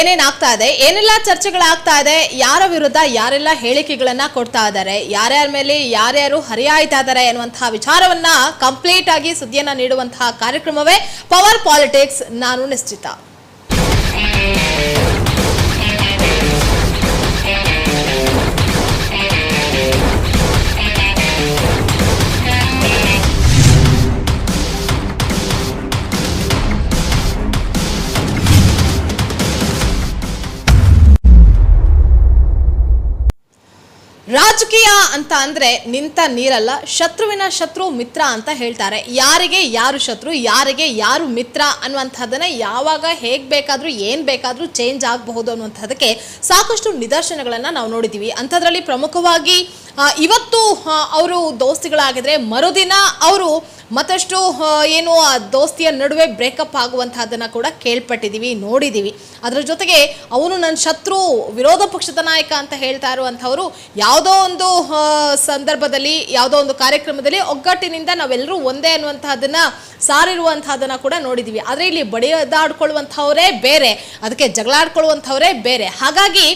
ಏನೇನ್ ಆಗ್ತಾ ಇದೆ? ಏನೆಲ್ಲ ಚರ್ಚೆಗಳಾಗ್ತಾ ಇದೆ? ಯಾರ ವಿರುದ್ಧ ಯಾರೆಲ್ಲ ಹೇಳಿಕೆಗಳನ್ನ ಕೊಡ್ತಾ ಇದ್ದಾರೆ? ಯಾರ್ಯಾರ ಮೇಲೆ ಯಾರ್ಯಾರು ಹರಿಯಾಯ್ತಾ ಇದಾರೆ ಎನ್ನುವಂತಹ ವಿಚಾರವನ್ನ ಕಂಪ್ಲೀಟ್ ಆಗಿ ಸುದ್ದಿಯನ್ನ ನೀಡುವಂತಹ ಕಾರ್ಯಕ್ರಮವೇ ಪವರ್ ಪಾಲಿಟಿಕ್ಸ್ ನಾನು ನಿಶ್ಚಿತ. ರಾಜಕೀಯ ಅಂತ ಅಂದ್ರೆ ನಿಂತ ನೀರಲ್ಲ, ಶತ್ರುವಿನ ಶತ್ರು ಮಿತ್ರ ಅಂತ ಹೇಳ್ತಾರೆ. ಯಾರಿಗೆ ಯಾರು ಶತ್ರು, ಯಾರಿಗೆ ಯಾರು ಮಿತ್ರ ಅನ್ನುವಂಥದ್ದನ್ನ ಯಾವಾಗ ಹೇಗ್ ಬೇಕಾದ್ರೂ, ಏನ್ ಬೇಕಾದ್ರೂ ಚೇಂಜ್ ಆಗಬಹುದು ಅನ್ನುವಂಥದ್ದಕ್ಕೆ ಸಾಕಷ್ಟು ನಿದರ್ಶನಗಳನ್ನ ನಾವು ನೋಡಿದೀವಿ. ಅಂಥದ್ರಲ್ಲಿ ಪ್ರಮುಖವಾಗಿ ಇವತ್ತು ಅವರು ದೋಸ್ತಿಗಳಾಗಿದ್ರೆ ಮರುದಿನ ಅವರು ಮತ್ತಷ್ಟು ಏನು ಆ ದೋಸ್ತಿಯ ನಡುವೆ ಬ್ರೇಕಪ್ ಆಗುವಂತಹದನ್ನ ಕೂಡ ಕೇಳ್ಪಟ್ಟಿದ್ದೀವಿ ನೋಡಿದ್ದೀವಿ ಅದರ ಜೊತೆಗೆ ಅವನು ನನ್ನ ಶತ್ರು, ವಿರೋಧ ಪಕ್ಷದ ನಾಯಕ ಅಂತ ಹೇಳ್ತಾ ಇರುವಂಥವರು, ಯಾವುದೋ ಒಂದು ಸಂದರ್ಭದಲ್ಲಿ, ಯಾವುದೋ ಒಂದು ಕಾರ್ಯಕ್ರಮದಲ್ಲಿ ಒಗ್ಗಟ್ಟಿನಿಂದ ನಾವೆಲ್ಲರೂ ಒಂದೇ ಅನ್ನುವಂತಹದನ್ನ ಸಾರಿರುವಂತಹದನ್ನ ಕೂಡ ನೋಡಿದ್ದೀವಿ ಆದರೆ ಇಲ್ಲಿ ಬಡಿದಾಡ್ಕೊಳ್ಳುವಂಥವರೇ ಬೇರೆ, ಅದಕ್ಕೆ ಜಗಳಾಡ್ಕೊಳ್ಳುವಂಥವರೇ ಬೇರೆ. ಹಾಗಾಗಿ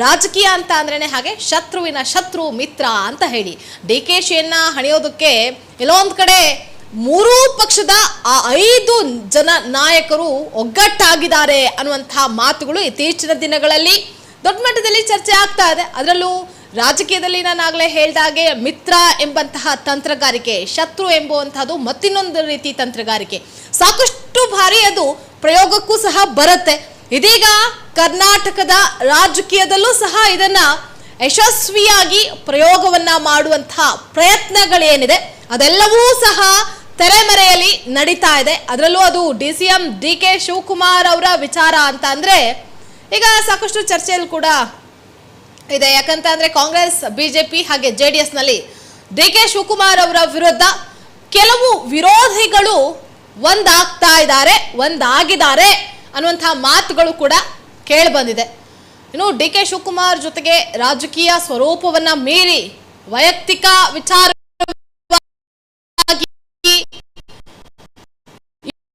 ರಾಜಕೀಯ ಅಂತ ಅಂದ್ರೇ ಹಾಗೆ ಶತ್ರುವಿನ ಶತ್ರು, ಮಿತ್ರ ಅಂತ ಹೇಳಿ. ಡಿ ಕೆ ಶಿಯನ್ನ ಹಣಿಯೋದಕ್ಕೆ ಕೆಲವೊಂದು ಕಡೆ ಮೂರೂ ಪಕ್ಷದ ಆ ಐದು ಜನ ನಾಯಕರು ಒಗ್ಗಟ್ಟಾಗಿದ್ದಾರೆ ಅನ್ನುವಂತಹ ಮಾತುಗಳು ಇತ್ತೀಚಿನ ದಿನಗಳಲ್ಲಿ ದೊಡ್ಡ ಮಟ್ಟದಲ್ಲಿ ಚರ್ಚೆ ಆಗ್ತಾ ಇದೆ. ಅದರಲ್ಲೂ ರಾಜಕೀಯದಲ್ಲಿ ನಾನು ಹೇಳಿದಾಗೆ ಹೇಳ್ದಾಗೆ ಮಿತ್ರ ಎಂಬಂತಹ ತಂತ್ರಗಾರಿಕೆ, ಶತ್ರು ಎಂಬುವಂತಹದ್ದು ಮತ್ತಿನ್ನೊಂದು ರೀತಿ ತಂತ್ರಗಾರಿಕೆ. ಸಾಕಷ್ಟು ಬಾರಿ ಅದು ಪ್ರಯೋಗಕ್ಕೂ ಸಹ ಬರುತ್ತೆ. ಇದೀಗ ಕರ್ನಾಟಕದ ರಾಜಕೀಯದಲ್ಲೂ ಸಹ ಇದನ್ನ ಯಶಸ್ವಿಯಾಗಿ ಪ್ರಯೋಗವನ್ನ ಮಾಡುವಂತಹ ಪ್ರಯತ್ನಗಳೇನಿದೆ, ಅದೆಲ್ಲವೂ ಸಹ ತೆರೆಮರೆಯಲ್ಲಿ ನಡೀತಾ ಇದೆ. ಅದರಲ್ಲೂ ಅದು D C M D K Shivakumar ಅವರ ವಿಚಾರ ಅಂತ ಅಂದ್ರೆ ಈಗ ಸಾಕಷ್ಟು ಚರ್ಚೆಯಲ್ಲಿ ಕೂಡ ಇದೆ. ಯಾಕಂತ ಅಂದ್ರೆ ಕಾಂಗ್ರೆಸ್ ಬಿಜೆಪಿ ಹಾಗೆ ಜೆ ಡಿ ಎಸ್ನಲ್ಲಿ ಡಿ ಕೆ ಶಿವಕುಮಾರ್ ಅವರ ವಿರುದ್ಧ ಕೆಲವು ವಿರೋಧಿಗಳು ಒಂದಾಗ್ತಾ ಇದ್ದಾರೆ, ಒಂದಾಗಿದ್ದಾರೆ. ಅನ್ನುವಂತಹ ಮಾತುಗಳು ಕೂಡ ಕೇಳಿಬಂದಿದೆ ಇನ್ನು ಡಿ ಕೆ ಶಿವಕುಮಾರ್ ಜೊತೆಗೆ ರಾಜಕೀಯ ಸ್ವರೂಪವನ್ನ ಮೀರಿ ವೈಯಕ್ತಿಕ ವಿಚಾರ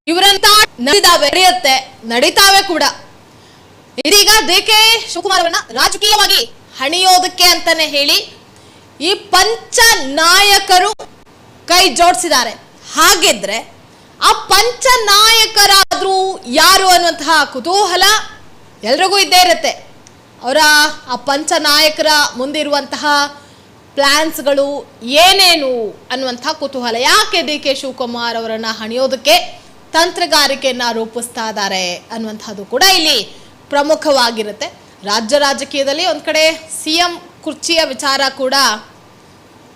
ಇವರಂತ ನಡೆದಾವೆ ನಡೆಯುತ್ತೆ, ನಡೀತಾವೆ ಕೂಡ. ಇದೀಗ ಡಿ ಕೆ ಶಿವಕುಮಾರ್ ಅವರನ್ನ ರಾಜಕೀಯವಾಗಿ ಹಣಿಯೋದಕ್ಕೆ ಅಂತಾನೆ ಹೇಳಿ ಈ ಪಂಚ ನಾಯಕರು ಕೈ ಜೋಡಿಸಿದ್ದಾರೆ. ಹಾಗಿದ್ರೆ ಆ ಪಂಚ ನಾಯಕರಾದ್ರೂ ಯಾರು ಅನ್ನುವಂತಹ ಕುತೂಹಲ ಎಲ್ರಿಗೂ ಇದ್ದೇ ಇರುತ್ತೆ. ಅವರ ಆ ಪಂಚ ನಾಯಕರ ಮುಂದಿರುವಂತಹ ಪ್ಲ್ಯಾನ್ಸ್ಗಳು ಏನೇನು ಅನ್ನುವಂಥ ಕುತೂಹಲ. ಯಾಕೆ ಡಿ ಕೆ ಶಿವಕುಮಾರ್ ಅವರನ್ನ ಹಣಿಯೋದಕ್ಕೆ ತಂತ್ರಗಾರಿಕೆಯನ್ನ ರೂಪಿಸ್ತಾ ಇದ್ದಾರೆ ಅನ್ನುವಂಥದ್ದು ಕೂಡ ಇಲ್ಲಿ ಪ್ರಮುಖವಾಗಿರುತ್ತೆ. ರಾಜ್ಯ ರಾಜಕೀಯದಲ್ಲಿ ಒಂದ್ ಕಡೆ ಸಿ ಎಂ ಕುರ್ಚಿಯ ವಿಚಾರ ಕೂಡ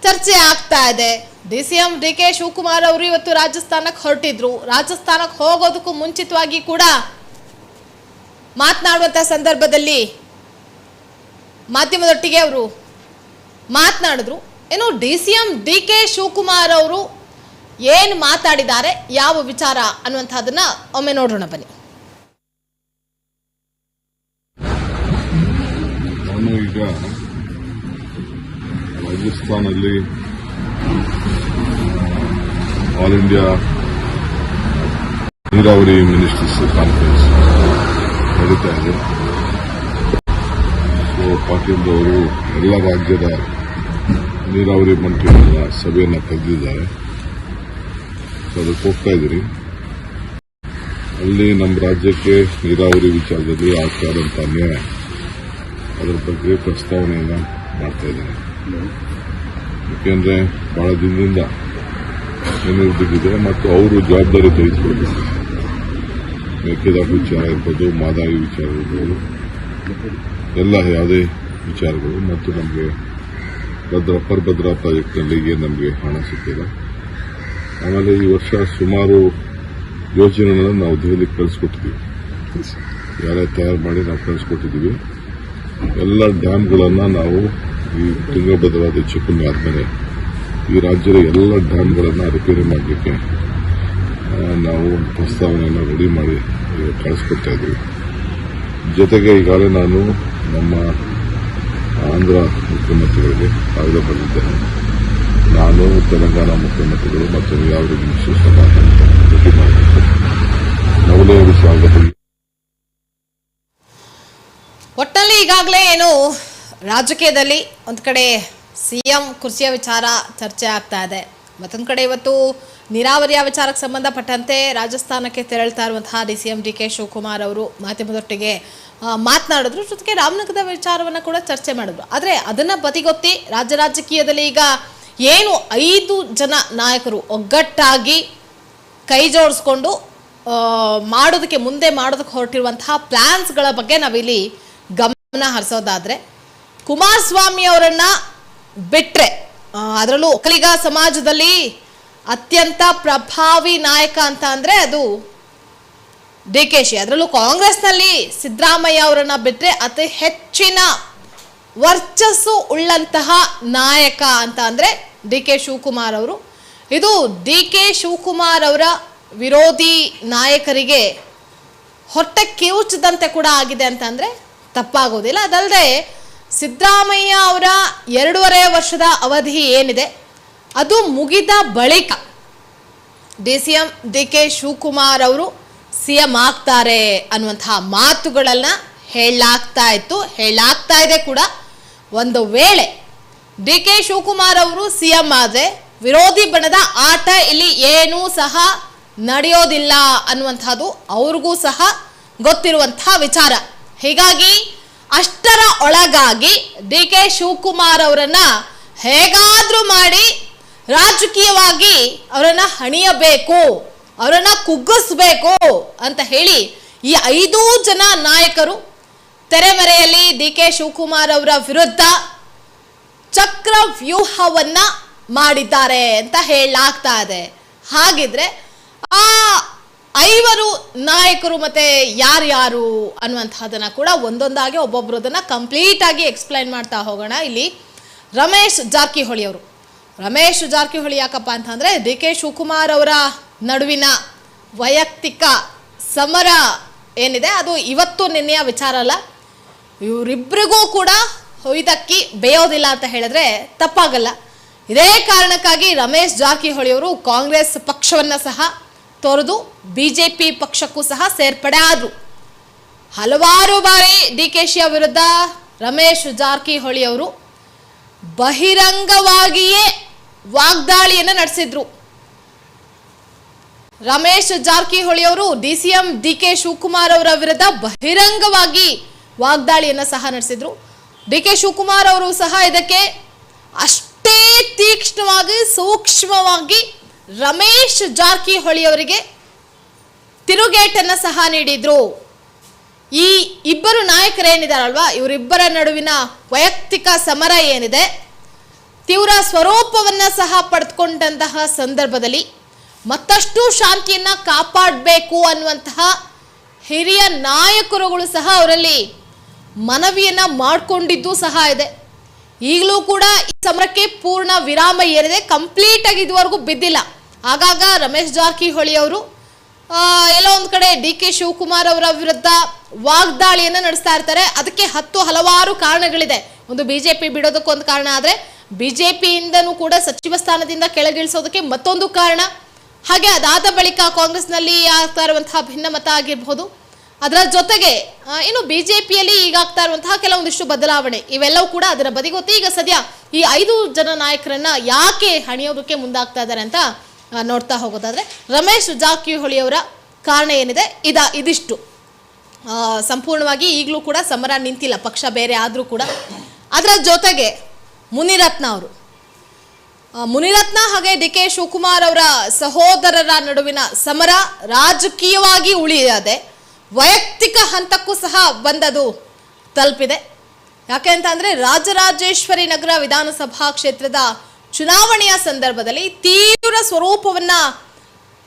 ಚರ್ಚೆ ಆಗ್ತಾ ಇದೆ. D C M D K Shivakumar ಅವರು ಇವತ್ತು ರಾಜಸ್ಥಾನಕ್ಕೆ ಹೊರಟಿದ್ರು. ರಾಜಸ್ಥಾನಕ್ಕೆ ಹೋಗೋದಕ್ಕೂ ಮುಂಚಿತವಾಗಿ ಕೂಡ ಮಾತನಾಡುವಂಥ ಸಂದರ್ಭದಲ್ಲಿ ಮಾಧ್ಯಮದೊಟ್ಟಿಗೆ ಅವರು ಮಾತನಾಡಿದ್ರು. ಏನು D C M D K Shivakumar ಅವರು ಏನು ಮಾತಾಡಿದ್ದಾರೆ, ಯಾವ ವಿಚಾರ ಅನ್ನುವಂಥದ್ದನ್ನು ಒಮ್ಮೆ ನೋಡೋಣ ಬನ್ನಿ. ರಾಜಸ್ಥಾನಲ್ಲಿ ಆಲ್ ಇಂಡಿಯಾ ನೀರಾವರಿ ಮಿನಿಸ್ಟರ್ಸ್ ಕಾನ್ಫರೆನ್ಸ್ ನಡೀತಾ ಇದೆ ಸೊ ಪಾಟೀಲ್ ಅವರು ಎಲ್ಲ ರಾಜ್ಯದ ನೀರಾವರಿ ಮಂತ್ರಿಗಳ ಸಭೆಯನ್ನು ಕರೆದಿದ್ದಾರೆ ಸೊ ಅದಕ್ಕೆ ಹೋಗ್ತಾ ಇದ್ದೀರಿ. ಅಲ್ಲಿ ನಮ್ಮ ರಾಜ್ಯಕ್ಕೆ ನೀರಾವರಿ ವಿಚಾರದಲ್ಲಿ ಆಗ್ತಾ ಇರೋಂಥ ಅನ್ಯಾಯ ಅದರ ಬಗ್ಗೆ ಪ್ರಸ್ತಾವನೆಯನ್ನ ಮಾಡ್ತಾ ಇದ್ದೇನೆ ಯಾಕೆಂದ್ರೆ ಬಹಳ ದಿನದಿಂದ ಏನಿರ್ಬಿಟ್ಟಿದೆ ಮತ್ತು ಅವರು ಜವಾಬ್ದಾರಿ ತೆಗೆದುಕೊಳ್ಬೇಕು ಮೇಕೆದಾಟು ವಿಚಾರ ಇರ್ಬೋದು, ಮಾದಾಯಿ ವಿಚಾರ ಇರ್ಬೋದು, ಎಲ್ಲ ಯಾವುದೇ ವಿಚಾರಗಳು ಮತ್ತು ನಮಗೆ ಭದ್ರ ಅಪ್ಪರ್ ಭದ್ರಾ ಪ್ರಾಜೆಕ್ಟ್ನಲ್ಲಿ ನಮಗೆ ಹಣ ಸಿಕ್ಕಿಲ್ಲ. ಆಮೇಲೆ ಈ ವರ್ಷ ಸುಮಾರು ಯೋಜನೆಗಳನ್ನು ನಾವು ದೆಹಲಿಗೆ ಕಳಿಸ್ಕೊಟ್ಟಿದ್ದೀವಿ. ಯಾರೇ ತಯಾರು ಮಾಡಿ ನಾವು ಕಳಿಸ್ಕೊಟ್ಟಿದ್ದೀವಿ. ಎಲ್ಲ ಡ್ಯಾಮ್ಗಳನ್ನು ನಾವು ಈ ತುಂಗಭದ್ರಾದ ಚಿಕ್ಕುನಿ ಆದ್ಮೇಲೆ ಈ ರಾಜ್ಯದ ಎಲ್ಲ ಡ್ಯಾಮ್ಗಳನ್ನು ರಿಪೇರಿ ಮಾಡಲಿಕ್ಕೆ ನಾವು ಒಂದು ಪ್ರಸ್ತಾವನೆಯನ್ನು ರೆಡಿ ಮಾಡಿ ಕಳಿಸ್ಕೊಡ್ತಾ ಇದ್ದೀವಿ. ಜೊತೆಗೆ ಈಗಾಗಲೇ ನಾನು ನಮ್ಮ ಆಂಧ್ರ ಮುಖ್ಯಮಂತ್ರಿಗಳಿಗೆ ಕಾಗದ ಬಂದಿದ್ದೇನೆ ನಾನು ತೆಲಂಗಾಣ ಮುಖ್ಯಮಂತ್ರಿಗಳು ಮತ್ತು ಯಾವ ಮಿನಿಸ್ಟರ್ ಸಭಾ ಭೇಟಿ ಮಾಡಬೇಕು. ಬಗ್ಗೆ ಈಗಾಗಲೇ ಏನು ರಾಜಕೀಯದಲ್ಲಿ ಒಂದು ಕಡೆ ಸಿ ಎಂ ಕುರ್ಚಿಯ ವಿಚಾರ ಚರ್ಚೆ ಆಗ್ತಾ ಇದೆ. ಮತ್ತೊಂದು ಕಡೆ ಇವತ್ತು ನೀರಾವರಿಯ ವಿಚಾರಕ್ಕೆ ಸಂಬಂಧಪಟ್ಟಂತೆ ರಾಜಸ್ಥಾನಕ್ಕೆ ತೆರಳ್ತಾ ಇರುವಂತಹ D C M D K Shivakumar ಅವರು ಮಾಧ್ಯಮದೊಟ್ಟಿಗೆ ಮಾತನಾಡಿದ್ರು. ಜೊತೆಗೆ ರಾಮನಗರದ ವಿಚಾರವನ್ನು ಕೂಡ ಚರ್ಚೆ ಮಾಡಿದ್ರು. ಆದರೆ ಅದನ್ನು ಬದಿಗೊತ್ತಿ ರಾಜ್ಯ ರಾಜಕೀಯದಲ್ಲಿ ಈಗ ಏನು ಐದು ಜನ ನಾಯಕರು ಒಗ್ಗಟ್ಟಾಗಿ ಕೈ ಜೋಡಿಸ್ಕೊಂಡು ಮಾಡೋದಕ್ಕೆ ಮುಂದೆ ಮಾಡೋದಕ್ಕೆ ಹೊರಟಿರುವಂತಹ ಪ್ಲ್ಯಾನ್ಸ್ಗಳ ಬಗ್ಗೆ ನಾವಿಲ್ಲಿ ಗಮನ ಹರಿಸೋದಾದ್ರೆ ಕುಮಾರಸ್ವಾಮಿ ಅವರನ್ನ ಬಿಟ್ರೆ ಅದರಲ್ಲೂ ಒಕ್ಕಲಿಗ ಸಮಾಜದಲ್ಲಿ ಅತ್ಯಂತ ಪ್ರಭಾವಿ ನಾಯಕ ಅಂತ ಅಂದರೆ ಅದು ಡಿ ಕೆ ಶಿ. ಅದರಲ್ಲೂ ಕಾಂಗ್ರೆಸ್ನಲ್ಲಿ ಸಿದ್ದರಾಮಯ್ಯ ಅವರನ್ನ ಬಿಟ್ಟರೆ ಅತಿ ಹೆಚ್ಚಿನ ವರ್ಚಸ್ಸು ಉಳ್ಳಂತಹ ನಾಯಕ ಅಂತ ಅಂದರೆ ಡಿ ಕೆ ಶಿವಕುಮಾರ್ ಅವರು. ಇದು ಡಿ ಕೆ ಶಿವಕುಮಾರ್ ಅವರ ವಿರೋಧಿ ನಾಯಕರಿಗೆ ಹೊಟ್ಟೆ ಕಿವುಚದಂತೆ ಕೂಡ ಆಗಿದೆ ಅಂತ ಅಂದ್ರೆ ತಪ್ಪಾಗೋದಿಲ್ಲ. ಅದಲ್ಲದೆ ಸಿದ್ದರಾಮಯ್ಯ ಅವರ ಎರಡೂವರೆ ವರ್ಷದ ಅವಧಿ ಏನಿದೆ? ಅದು ಮುಗಿದ ಬಳಿಕ D C M D K Shivakumar ಅವರು ಸಿ ಎಂ ಆಗ್ತಾರೆ ಅನ್ನುವಂತಹ ಮಾತುಗಳನ್ನ ಹೇಳಲಾಗ್ತಾ ಇತ್ತು. ಹೇಳಲಾಗ್ತಾ ಇದೆ ಕೂಡ. ಒಂದು ವೇಳೆ ಡಿ ಕೆ ಶಿವಕುಮಾರ್ ಅವರು ಸಿ ಎಂ ಆದರೆ ವಿರೋಧಿ ಬಣದ ಆಟ ಇಲ್ಲಿ ಏನೂ ಸಹ ನಡೆಯೋದಿಲ್ಲ ಅನ್ನುವಂಥದ್ದು ಅವ್ರಿಗೂ ಸಹ ಗೊತ್ತಿರುವಂತಹ ವಿಚಾರ. ಹೀಗಾಗಿ ಅಷ್ಟರ ಒಳಗಾಗಿ ಡಿ ಕೆ ಶಿವಕುಮಾರ್ ಅವರನ್ನ ಹೇಗಾದ್ರೂ ಮಾಡಿ ರಾಜಕೀಯವಾಗಿ ಅವರನ್ನ ಹಣಿಯಬೇಕು, ಅವರನ್ನ ಕುಗ್ಗಿಸ್ಬೇಕು ಅಂತ ಹೇಳಿ ಈ ಐದೂ ಜನ ನಾಯಕರು ತೆರೆಮರೆಯಲ್ಲಿ ಡಿ ಕೆ ಶಿವಕುಮಾರ್ ಅವರ ವಿರುದ್ಧ ಚಕ್ರ ವ್ಯೂಹವನ್ನ ಮಾಡಿದ್ದಾರೆ ಅಂತ ಹೇಳಲಾಗ್ತಾ ಇದೆ. ಹಾಗಿದ್ರೆ ಆ ಐವರು ನಾಯಕರು ಮತ್ತೆ ಯಾರ್ಯಾರು ಅನ್ನುವಂತಹದನ್ನ ಕೂಡ ಒಂದೊಂದಾಗಿ ಒಬ್ಬೊಬ್ರು ಅದನ್ನ ಕಂಪ್ಲೀಟ್ ಆಗಿ ಎಕ್ಸ್ಪ್ಲೈನ್ ಮಾಡ್ತಾ ಹೋಗೋಣ. ಇಲ್ಲಿ ರಮೇಶ್ ಜಾರಕಿಹೊಳಿ ಅವರು. ರಮೇಶ್ ಜಾರಕಿಹೊಳಿ ಯಾಕಪ್ಪ ಅಂತಂದ್ರೆ ಡಿ ಕೆ ಶಿವಕುಮಾರ್ ಅವರ ನಡುವಿನ ವೈಯಕ್ತಿಕ ಸಮರ ಏನಿದೆ, ಅದು ಇವತ್ತು ನಿನ್ನೆಯ ವಿಚಾರ ಅಲ್ಲ. ಇವರಿಬ್ಬರಿಗೂ ಕೂಡ ಹೊಯ್ದಕ್ಕಿ ಬೇಯೋದಿಲ್ಲ ಅಂತ ಹೇಳಿದ್ರೆ ತಪ್ಪಾಗಲ್ಲ. ಇದೇ ಕಾರಣಕ್ಕಾಗಿ ರಮೇಶ್ ಜಾರಕಿಹೊಳಿ ಅವರು ಕಾಂಗ್ರೆಸ್ ಪಕ್ಷವನ್ನ ಸಹ ತೊರೆದು ಬಿಜೆಪಿ ಪಕ್ಷಕ್ಕೂ ಸಹ ಸೇರ್ಪಡೆ ಆದರು. ಹಲವಾರು ಬಾರಿ ಡಿ ಕೆ ಶಿಯ ವಿರುದ್ಧ ರಮೇಶ್ ಜಾರಕಿಹೊಳಿ ಅವರು ಬಹಿರಂಗವಾಗಿಯೇ ವಾಗ್ದಾಳಿಯನ್ನು ನಡೆಸಿದ್ರು. ರಮೇಶ್ ಜಾರಕಿಹೊಳಿ ಅವರು D C M D K Shivakumar ಅವರ ವಿರುದ್ಧ ಬಹಿರಂಗವಾಗಿ ವಾಗ್ದಾಳಿಯನ್ನು ಸಹ ನಡೆಸಿದ್ರು. ಡಿ ಕೆ ಶಿವಕುಮಾರ್ ಅವರು ಸಹ ಇದಕ್ಕೆ ಅಷ್ಟೇ ತೀಕ್ಷ್ಣವಾಗಿ ಸೂಕ್ಷ್ಮವಾಗಿ ರಮೇಶ್ ಜಾರಕಿಹೊಳಿ ಅವರಿಗೆ ತಿರುಗೇಟನ್ನು ಸಹ ನೀಡಿದ್ರು. ಈ ಇಬ್ಬರು ನಾಯಕರೇನಿದಾರಲ್ವಾ ಇವರಿಬ್ಬರ ನಡುವಿನ ವೈಯಕ್ತಿಕ ಸಮರ ಏನಿದೆ? ತೀವ್ರ ಸ್ವರೂಪವನ್ನು ಸಹ ಪಡೆದುಕೊಂಡಂತಹ ಸಂದರ್ಭದಲ್ಲಿ ಮತ್ತಷ್ಟು ಶಾಂತಿಯನ್ನು ಕಾಪಾಡಬೇಕು ಅನ್ನುವಂತಹ ಹಿರಿಯ ನಾಯಕರುಗಳು ಸಹ ಅವರಲ್ಲಿ ಮನವಿಯನ್ನು ಮಾಡಿಕೊಂಡಿದ್ದು ಸಹ ಇದೆ. ಈಗಲೂ ಕೂಡ ಈ ಸಮರಕ್ಕೆ ಪೂರ್ಣ ವಿರಾಮ ಏನಿದೆ? ಕಂಪ್ಲೀಟಾಗಿ ಇದುವರೆಗೂ ಬಿದ್ದಿಲ್ಲ. ಆಗಾಗ ರಮೇಶ್ ಜಾರಕಿಹೊಳಿ ಅವರು ಎಲ್ಲೋ ಒಂದು ಕಡೆ ಡಿ ಕೆ ಶಿವಕುಮಾರ್ ಅವರ ವಿರುದ್ಧ ವಾಗ್ದಾಳಿಯನ್ನು ನಡೆಸ್ತಾ ಇರ್ತಾರೆ. ಅದಕ್ಕೆ ಹತ್ತು ಹಲವಾರು ಕಾರಣಗಳಿದೆ. ಒಂದು ಬಿಜೆಪಿ ಬಿಡೋದಕ್ಕೊಂದು ಕಾರಣ, ಆದರೆ ಬಿಜೆಪಿಯಿಂದನೂ ಕೂಡ ಸಚಿವ ಸ್ಥಾನದಿಂದ ಕೆಳಗಿಳಿಸೋದಕ್ಕೆ ಮತ್ತೊಂದು ಕಾರಣ. ಹಾಗೆ ಅದಾದ ಬಳಿಕ ಕಾಂಗ್ರೆಸ್ನಲ್ಲಿ ಆಗ್ತಾ ಇರುವಂತಹ ಭಿನ್ನಮತ ಆಗಿರಬಹುದು. ಅದರ ಜೊತೆಗೆ ಇನ್ನು ಇನ್ನು ಬಿಜೆಪಿಯಲ್ಲಿ ಈಗ ಆಗ್ತಾ ಇರುವಂತಹ ಕೆಲವೊಂದಿಷ್ಟು ಬದಲಾವಣೆ, ಇವೆಲ್ಲವೂ ಕೂಡ ಅದರ ಬದಿಗೊತ್ತಿ ಈಗ ಸದ್ಯ ಈ ಐದು ಜನ ನಾಯಕರನ್ನ ಯಾಕೆ ಹಣಿಯೋದಕ್ಕೆ ಮುಂದಾಗ್ತಾ ಇದ್ದಾರೆ ಅಂತ ನೋಡ್ತಾ ಹೋಗೋದಾದ್ರೆ ರಮೇಶ್ ಜಾಕಿಹೊಳಿ ಅವರ ಕಾರಣ ಏನಿದೆ? ಇದ, ಇದಿಷ್ಟು. ಸಂಪೂರ್ಣವಾಗಿ ಈಗಲೂ ಕೂಡ ಸಮರ ನಿಂತಿಲ್ಲ, ಪಕ್ಷ ಬೇರೆ ಆದರೂ ಕೂಡ. ಅದರ ಜೊತೆಗೆ ಮುನಿರತ್ನ ಅವರು. ಮುನಿರತ್ನ ಹಾಗೆ ಡಿ ಕೆ ಶಿವಕುಮಾರ್ ಅವರ ಸಹೋದರರ ನಡುವಿನ ಸಮರ ರಾಜಕೀಯವಾಗಿ ಉಳಿಯದೆ, ವೈಯಕ್ತಿಕ ಹಂತಕ್ಕೂ ಸಹ ಬಂದದು ತಲುಪಿದೆ. ಯಾಕೆ ಅಂತ ಅಂದರೆ ರಾಜರಾಜೇಶ್ವರಿ ನಗರ ವಿಧಾನಸಭಾ ಕ್ಷೇತ್ರದ ಚುನಾವಣೆಯ ಸಂದರ್ಭದಲ್ಲಿ ತೀವ್ರ ಸ್ವರೂಪವನ್ನ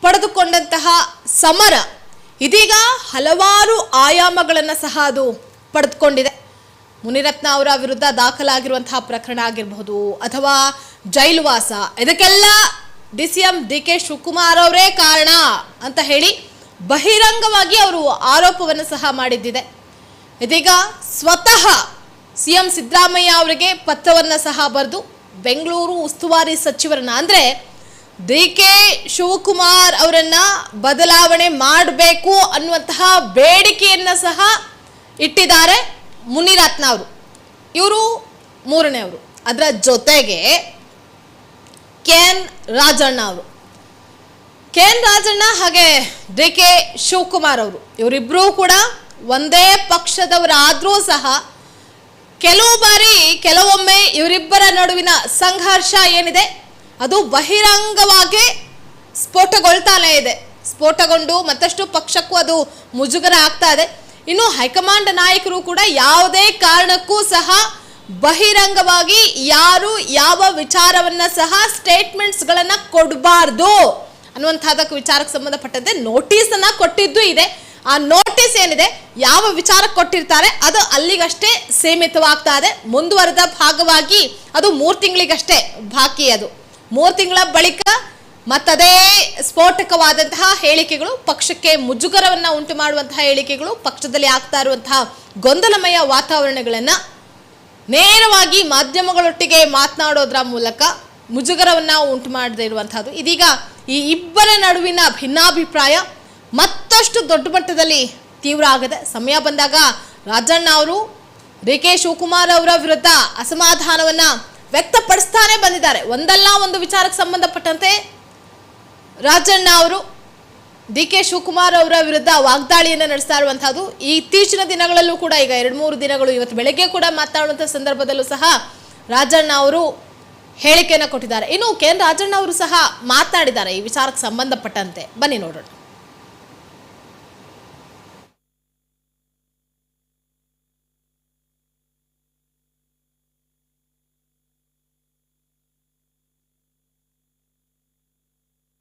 ಪಡೆದುಕೊಂಡಂತಹ ಸಮರ ಇದೀಗ ಹಲವಾರು ಆಯಾಮಗಳನ್ನು ಸಹ ಅದು ಪಡೆದುಕೊಂಡಿದೆ. ಮುನಿರತ್ನ ಅವರ ವಿರುದ್ಧ ದಾಖಲಾಗಿರುವಂತಹ ಪ್ರಕರಣ ಆಗಿರಬಹುದು ಅಥವಾ ಜೈಲುವಾಸ. ಇದಕ್ಕೆಲ್ಲ D C M D K Shivakumar ಅವರೇ ಕಾರಣ ಅಂತ ಹೇಳಿ ಬಹಿರಂಗವಾಗಿ ಅವರು ಆರೋಪವನ್ನು ಸಹ ಮಾಡಿದ್ದಿದೆ. ಇದೀಗ ಸ್ವತಃ ಸಿ ಎಂ ಸಿದ್ದರಾಮಯ್ಯ ಅವರಿಗೆ ಪತ್ರವನ್ನು ಸಹ ಬರೆದು ಬೆಂಗಳೂರು ಉಸ್ತುವಾರಿ ಸಚಿವರನ್ನ ಅಂದ್ರೆ ಡಿ ಕೆ ಶಿವಕುಮಾರ್ ಅವರನ್ನ ಬದಲಾವಣೆ ಮಾಡಬೇಕು ಅನ್ನುವಂತಹ ಬೇಡಿಕೆಯನ್ನ ಸಹ ಇಟ್ಟಿದ್ದಾರೆ ಮುನಿರತ್ನ ಅವರು. ಇವರು ಮೂರನೇ ಅವರು. ಅದರ ಜೊತೆಗೆ ಕೆ ಎನ್ ರಾಜಣ್ಣ ಅವರು. ಕೆ ಎನ್ ರಾಜಣ್ಣ ಹಾಗೆ ಡಿ ಕೆ ಶಿವಕುಮಾರ್ ಅವರು. ಇವರಿಬ್ಬರೂ ಕೂಡ ಒಂದೇ ಪಕ್ಷದವರಾದರೂ ಸಹ ಕೆಲವು ಬಾರಿ ಕೆಲವೊಮ್ಮೆ ಇವರಿಬ್ಬರ ನಡುವಿನ ಸಂಘರ್ಷ ಏನಿದೆ? ಅದು ಬಹಿರಂಗವಾಗಿ ಸ್ಫೋಟಗೊಳ್ತಾನೇ ಇದೆ. ಸ್ಫೋಟಗೊಂಡು ಮತ್ತಷ್ಟು ಪಕ್ಷಕ್ಕೂ ಅದು ಮುಜುಗರ ಆಗ್ತಾ ಇದೆ. ಇನ್ನು ಹೈಕಮಾಂಡ್ ನಾಯಕರು ಕೂಡ ಯಾವುದೇ ಕಾರಣಕ್ಕೂ ಸಹ ಬಹಿರಂಗವಾಗಿ ಯಾರು ಯಾವ ವಿಚಾರವನ್ನ ಸಹ ಸ್ಟೇಟ್ಮೆಂಟ್ಸ್ಗಳನ್ನ ಕೊಡಬಾರ್ದು ಅನ್ನುವಂಥದ್ದಕ್ಕೆ ವಿಚಾರಕ್ಕೆ ಸಂಬಂಧಪಟ್ಟಂತೆ ನೋಟಿಸ್ ಅನ್ನ ಕೊಟ್ಟಿದ್ದು ಇದೆ. ಆ ನೋಟಿಸ್ ಏನಿದೆ? ಯಾವ ವಿಚಾರಕ್ಕೆ ಕೊಟ್ಟಿರ್ತಾರೆ? ಅದು ಅಲ್ಲಿಗಷ್ಟೇ ಸೀಮಿತವಾಗ್ತಾ ಇದೆ ಮುಂದುವರೆದ ಭಾಗವಾಗಿ ಅದು ಮೂರು ತಿಂಗಳಿಗಷ್ಟೇ ಬಾಕಿ ಅದು. ಮೂರು ತಿಂಗಳ ಬಳಿಕ ಮತ್ತದೇ ಸ್ಫೋಟಕವಾದಂತಹ ಹೇಳಿಕೆಗಳು, ಪಕ್ಷಕ್ಕೆ ಮುಜುಗರವನ್ನ ಉಂಟು ಮಾಡುವಂತಹ ಹೇಳಿಕೆಗಳು, ಪಕ್ಷದಲ್ಲಿ ಆಗ್ತಾ ಇರುವಂತಹ ಗೊಂದಲಮಯ ವಾತಾವರಣಗಳನ್ನ ನೇರವಾಗಿ ಮಾಧ್ಯಮಗಳೊಟ್ಟಿಗೆ ಮಾತನಾಡೋದ್ರ ಮೂಲಕ ಮುಜುಗರವನ್ನ ಉಂಟು ಮಾಡದೇ ಇರುವಂತಹದ್ದು. ಇದೀಗ ಈ ಇಬ್ಬರ ನಡುವಿನ ಭಿನ್ನಾಭಿಪ್ರಾಯ ಮತ್ತಷ್ಟು ದೊಡ್ಡ ಮಟ್ಟದಲ್ಲಿ ತೀವ್ರ ಆಗದೆ ಸಮಯ ಬಂದಾಗ ರಾಜಣ್ಣ ಅವರು ಡಿ ಕೆ ಶಿವಕುಮಾರ್ ಅವರ ವಿರುದ್ಧ ಅಸಮಾಧಾನವನ್ನ ವ್ಯಕ್ತಪಡಿಸ್ತಾನೆ ಬಂದಿದ್ದಾರೆ. ಒಂದಲ್ಲ ಒಂದು ವಿಚಾರಕ್ಕೆ ಸಂಬಂಧಪಟ್ಟಂತೆ ರಾಜಣ್ಣ ಅವರು ಡಿ ಕೆ ಶಿವಕುಮಾರ್ ಅವರ ವಿರುದ್ಧ ವಾಗ್ದಾಳಿಯನ್ನು ನಡೆಸ್ತಾ ಇರುವಂತಹದ್ದು ಈ ಇತ್ತೀಚಿನ ದಿನಗಳಲ್ಲೂ ಕೂಡ ಈಗ ಎರಡು ಮೂರು ದಿನಗಳು ಇವತ್ತು ಬೆಳಗ್ಗೆ ಕೂಡ ಮಾತನಾಡುವಂಥ ಸಂದರ್ಭದಲ್ಲೂ ಸಹ ರಾಜಣ್ಣ ಅವರು ಹೇಳಿಕೆಯನ್ನು ಕೊಟ್ಟಿದ್ದಾರೆ. ಇನ್ನು ಕೆ ರಾಜಣ್ಣ ಅವರು ಸಹ ಮಾತನಾಡಿದ್ದಾರೆ ಈ ವಿಚಾರಕ್ಕೆ ಸಂಬಂಧಪಟ್ಟಂತೆ. ಬನ್ನಿ ನೋಡೋಣ.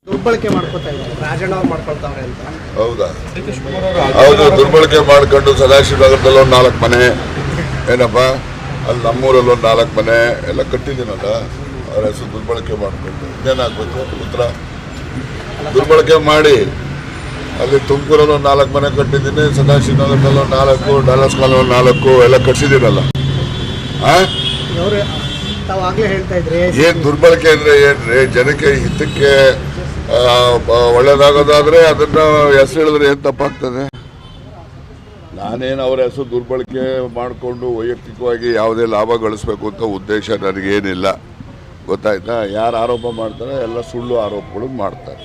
ದುರ್ಬಳಕೆ ಮಾಡ್ಕೊತಾ ಇದ್ದಾರೆ ರಾಜಣ್ಣ ಅವ್ರು ಮಾಡ್ಕೊಳ್ತಾವ್ರೆ ಅಂತ. ಹೌದಾ? ಹೌದು ದುರ್ಬಳಕೆ ಮಾಡ್ಕೊಂಡು ಸದಾಶಿವ ನಗರದಲ್ಲಿ ಒಂದು ನಾಲ್ಕು ಮನೆ. ಏನಪ್ಪ? ಅಲ್ಲಿ ನಮ್ಮೂರಲ್ಲಿ ಒಂದು ನಾಲ್ಕು ಮನೆ. ಎಲ್ಲ ಕಟ್ಟಿದ್ದೀನಲ್ಲ? ಅವ್ರ ಹೆಸರು ದುರ್ಬಳಕೆ ಮಾಡಿಕೊಂಡು. ಏನಾಗಬೇಕು ಉತ್ತರ. ದುರ್ಬಳಕೆ ಮಾಡಿ. ಅಲ್ಲಿ ತುಮಕೂರಲ್ಲಿ ಒಂದು ನಾಲ್ಕು ಮನೆ ಕಟ್ಟಿದ್ದೀನಿ ಸದಾಶಿವ ನಗರದಲ್ಲಿ ಒಂದು ನಾಲ್ಕು ಡಾಲರ್ಸ್ ಕಾಲ ಒಂದು ನಾಲ್ಕು ಎಲ್ಲ ಕಟ್ಟಿಸಿದಿರಲ್ಲ ಆ? ಏನು ಏನ್ ದುರ್ಬಳಕೆ ಅಂದ್ರೆ ಏನ್ರಿ? ಜನಕ್ಕೆ ಹಿತಕ್ಕೆ ಒಳ್ಳೇದಾಗೋದಾದ್ರೆ ಅದನ್ನ ಹೆಸರು ಹೇಳಿದ್ರೆ ಏನ್ ತಪ್ಪಾಗ್ತದೆ? ನಾನೇನು ಅವ್ರ ಹೆಸರು ದುರ್ಬಳಕೆ ಮಾಡಿಕೊಂಡು ವೈಯಕ್ತಿಕವಾಗಿ ಯಾವುದೇ ಲಾಭ ಗಳಿಸ್ಬೇಕು ಅಂತ ಉದ್ದೇಶ ನನಗೇನಿಲ್ಲ. ಗೊತ್ತಾಯ್ತಾ? ಯಾರು ಆರೋಪ ಮಾಡ್ತಾರೆ ಎಲ್ಲ ಸುಳ್ಳು ಆರೋಪಗಳು ಮಾಡ್ತಾರೆ.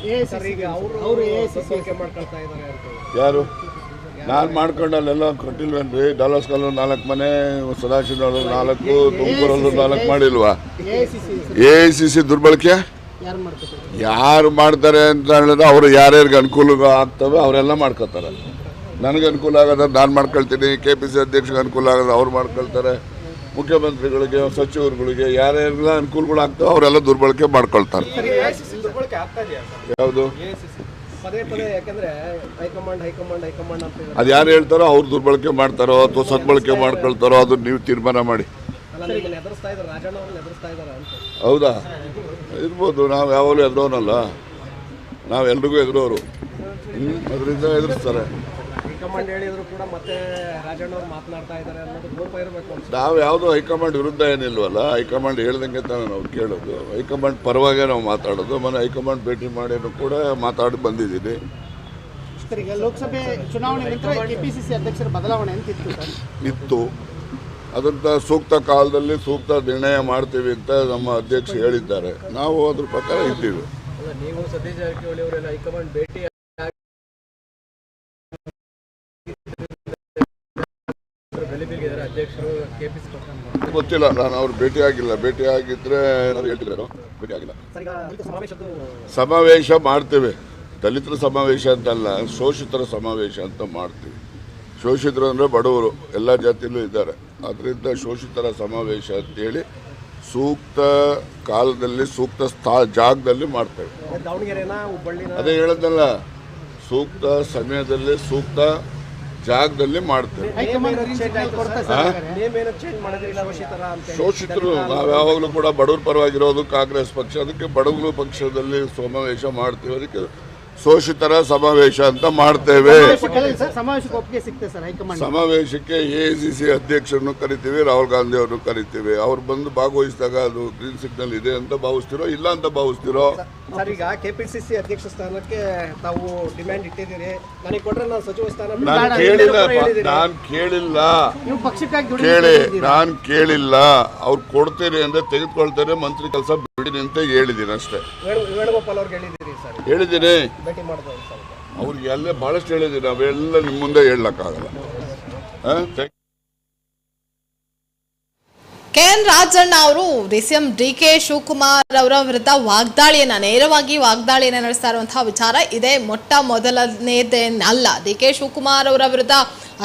ಯಾರು? ನಾನು ಮಾಡ್ಕೊಂಡು ಅಲ್ಲೆಲ್ಲ ಕಟ್ಟಿಲ್ವೇನ್ರಿ? ಡಾಲರ್ಸ್ ಕಲ್ಲು ನಾಲ್ಕು ಮನೆ ಸದಾಶಿವ ನಾಲ್ಕು ತುಮಕೂರಲ್ಲೂ ನಾಲ್ಕು ಮಾಡಿಲ್ವಾ? ಎ ಐ ಸಿ ಸಿ ದುರ್ಬಳಕೆ? ಯಾರು ಮಾಡ್ತಾರೆ ಅಂತ ಹೇಳಿದ್ರೆ ಅವರು ಯಾರ್ಯಾರಿಗೆ ಅನುಕೂಲ ಆಗ್ತವೆ ಅವರೆಲ್ಲ ಮಾಡ್ಕೋತಾರೆ. ನನಗೆ ಅನುಕೂಲ ಆಗೋದ ನಾನು ಮಾಡ್ಕೊಳ್ತೀನಿ ಕೆ ಪಿ ಸಿ ಅಧ್ಯಕ್ಷರಿಗೆ ಅನುಕೂಲ ಆಗೋದು ಅವ್ರು ಮಾಡ್ಕೊಳ್ತಾರೆ ಮುಖ್ಯಮಂತ್ರಿಗಳಿಗೆ ಸಚಿವರುಗಳಿಗೆ ಯಾರ್ಯಾರಿಗೆಲ್ಲ ಅನುಕೂಲಗಳು ಆಗ್ತವೆ ಅವರೆಲ್ಲ ದುರ್ಬಳಕೆ ಮಾಡ್ಕೊಳ್ತಾರೆ. ಯಾವುದು? ಅದು ಯಾರು ಹೇಳ್ತಾರೋ ಅವ್ರು ದುರ್ಬಳಕೆ ಮಾಡ್ತಾರೋ ಅಥವಾ ಸದ್ಬಳಕೆ ಮಾಡ್ಕೊಳ್ತಾರೋ ಅದು ನೀವು ತೀರ್ಮಾನ ಮಾಡಿ. ಹೌದಾ? ಇರ್ಬೋದು ನಾವು ಯಾವಾಗಲೂ ಎದುರೋನಲ್ಲ. ನಾವು ಎಲ್ರಿಗೂ ಎದುರೋರು. ಅದರಿಂದ ಎದುರಿಸ್ತಾರೆ. ಹೈಕಮಾಂಡ್ ಹೇಳಿದ್ರು ಕೂಡ ಮತ್ತೆ ರಾಜಣ್ಣ ಅವ್ರು ಮಾತನಾಡ್ತಾ ಇದ್ದಾರೆ ಅನ್ನೋದು ಕೋಪ ಇರಬೇಕು ಅಂತ ನಾವು ಯಾವುದೋ ಹೈಕಮಾಂಡ್ ವಿರುದ್ಧ ಏನಿಲ್ವಲ್ಲ ಹೈಕಮಾಂಡ್ ಹೇಳ್ದಂಗೆ ತಾನೇ ನಾವು ಕೇಳೋದು. ಹೈಕಮಾಂಡ್ ಪರವಾಗೇ ನಾವು ಮಾತಾಡೋದು. ಮನೆ ಹೈಕಮಾಂಡ್ ಭೇಟಿ ಮಾಡಿ ಕೂಡ ಮಾತಾಡಿ ಬಂದಿದ್ದೀನಿ. ಲೋಕಸಭೆ ಚುನಾವಣೆ ನಂತರ ಕೆಪಿಸಿಸಿ ಅಧ್ಯಕ್ಷರ ಬದಲಾವಣೆ ಅಂತ ಇತ್ತು. ಅದಂತ ಸೂಕ್ತ ಕಾಲದಲ್ಲಿ ಸೂಕ್ತ ನಿರ್ಣಯ ಮಾಡ್ತೀವಿ ಅಂತ ನಮ್ಮ ಅಧ್ಯಕ್ಷ ಹೇಳಿದ್ದಾರೆ. ನಾವು ಅದ್ರ ಪ್ರಕಾರ ಇದ್ದೀವಿ. ಅಲ್ಲ ನೀವು ಸತೀಶ್ ಜಾರಕಿಹೊಳಿ ಅವರೆಲ್ಲ ಹೈಕಮಾಂಡ್ ಭೇಟಿ ಬೆಳಿಬೀಗಿದ್ದಾರೆ ಅಧ್ಯಕ್ಷರು ಕೆಪಿಸಿ ಗೊತ್ತಿಲ್ಲ ನಾನು ಅವ್ರು ಭೇಟಿ ಆಗಿಲ್ಲ. ಭೇಟಿ ಆಗಿದ್ರೆ ಹೇಳ್ತಿದ್ರು ಭೇಟಿ ಆಗಿಲ್ಲ. ಸಮಾವೇಶ ಮಾಡ್ತೇವೆ. ದಲಿತರ ಸಮಾವೇಶ ಅಂತಲ್ಲ ಶೋಷಿತರ ಸಮಾವೇಶ ಅಂತ ಮಾಡ್ತೀವಿ. ಶೋಷಿತರು ಅಂದರೆ ಬಡವರು ಎಲ್ಲ ಜಾತಿಯಲ್ಲೂ ಇದ್ದಾರೆ. ಅದರಿಂದ ಶೋಷಿತರ ಸಮಾವೇಶ ಅಂತೇಳಿ ಸೂಕ್ತ ಕಾಲದಲ್ಲಿ ಸೂಕ್ತ ಸ್ಥಾ ಜಾಗದಲ್ಲಿ ಮಾಡ್ತೇವೆ. ದಾವಣಗೆರೆನ ಹುಬ್ಬಳ್ಳಿನ ಅದೇ ಹೇಳದಲ್ಲ ಸೂಕ್ತ ಸಮಯದಲ್ಲಿ ಸೂಕ್ತ ಜಾಗದಲ್ಲಿ ಮಾಡ್ತೇವೆ. ಶೋಷಿತರು ನಾವು ಯಾವಾಗಲೂ ಕೂಡ ಬಡವ್ರ ಪರವಾಗಿರೋದು ಕಾಂಗ್ರೆಸ್ ಪಕ್ಷ ಅದಕ್ಕೆ ಬಡವರು ಪಕ್ಷದಲ್ಲಿ ಸಮಾವೇಶ ಮಾಡ್ತೀವಿ. ಅದಕ್ಕೆ ಶೋಷಿತರ ಸಮಾವೇಶ ಅಂತ ಮಾಡ್ತೇವೆ. ಸಮಾವೇಶಕ್ಕೆ ಎ ಸಿ ಸಿ ಅಧ್ಯಕ್ಷರನ್ನು ಕರಿತೀವಿ ರಾಹುಲ್ ಗಾಂಧಿ ಅವರನ್ನು ಕರಿತೀವಿ. ಅವ್ರು ಬಂದು ಭಾಗವಹಿಸಿದಾಗ ಅದು ಗ್ರೀನ್ ಸಿಗ್ನಲ್ ಇದೆ ಅಂತ ಭಾವಿಸ್ತಿರೋ ಇಲ್ಲ ಅಂತ ಭಾವಿಸ್ತಿರೋ? ಸರ್ ಈಗ ಕೆಪಿಸಿಸಿ ಅಧ್ಯಕ್ಷ ಸ್ಥಾನಕ್ಕೆ ತಾವು ಡಿಮ್ಯಾಂಡ್ ಇಟ್ಟಿದ್ದೀರಿ. ನನಗೆ ಕೊಟ್ರೆ ನಾನು ಸಚಿವ ಸ್ಥಾನ ನಾನು ಕೇಳಿಲ್ಲ ನಾನು ಕೇಳಿಲ್ಲ. ನೀವು ಕೇಳಿ? ನಾನು ಕೇಳಿಲ್ಲ. ಅವ್ರು ಕೊಡ್ತೀರಿ ಅಂದ್ರೆ ತೆಗೆದುಕೊಳ್ತಾರೆ ಮಂತ್ರಿ ಕೆಲಸ ಬಿಡಿನಿ ಅಂತ ಹೇಳಿದ್ದೀನಿ ಅಷ್ಟೇ. ವೇಣು ವೇಣುಗೋಪಾಲ್ ಅವ್ರಿಗೆ ಹೇಳಿದ್ದೀರಿ ಸರ್ ಹೇಳಿದ್ದೀನಿ. ಅವ್ರಿಗೆಲ್ಲ ಭಾಳಷ್ಟು ಹೇಳಿದ್ದೀನಿ. ಅವೆಲ್ಲ ನಿಮ್ಮ ಮುಂದೆ ಹೇಳಕ್ಕಾಗಲ್ಲ. ಆ? ಕೆ ಎನ್ ರಾಜಣ್ಣ ಅವರು D C M D K Shivakumar ಅವರ ವಿರುದ್ಧ ವಾಗ್ದಾಳಿಯನ್ನ, ನೇರವಾಗಿ ವಾಗ್ದಾಳಿಯನ್ನ ನಡೆಸ್ತಾ ಇರುವಂತಹ ವಿಚಾರ ಇದೇ ಮೊಟ್ಟ ಮೊದಲನೇದೇನಲ್ಲ ಡಿ ಕೆ ಶಿವಕುಮಾರ್ ಅವರ ವಿರುದ್ಧ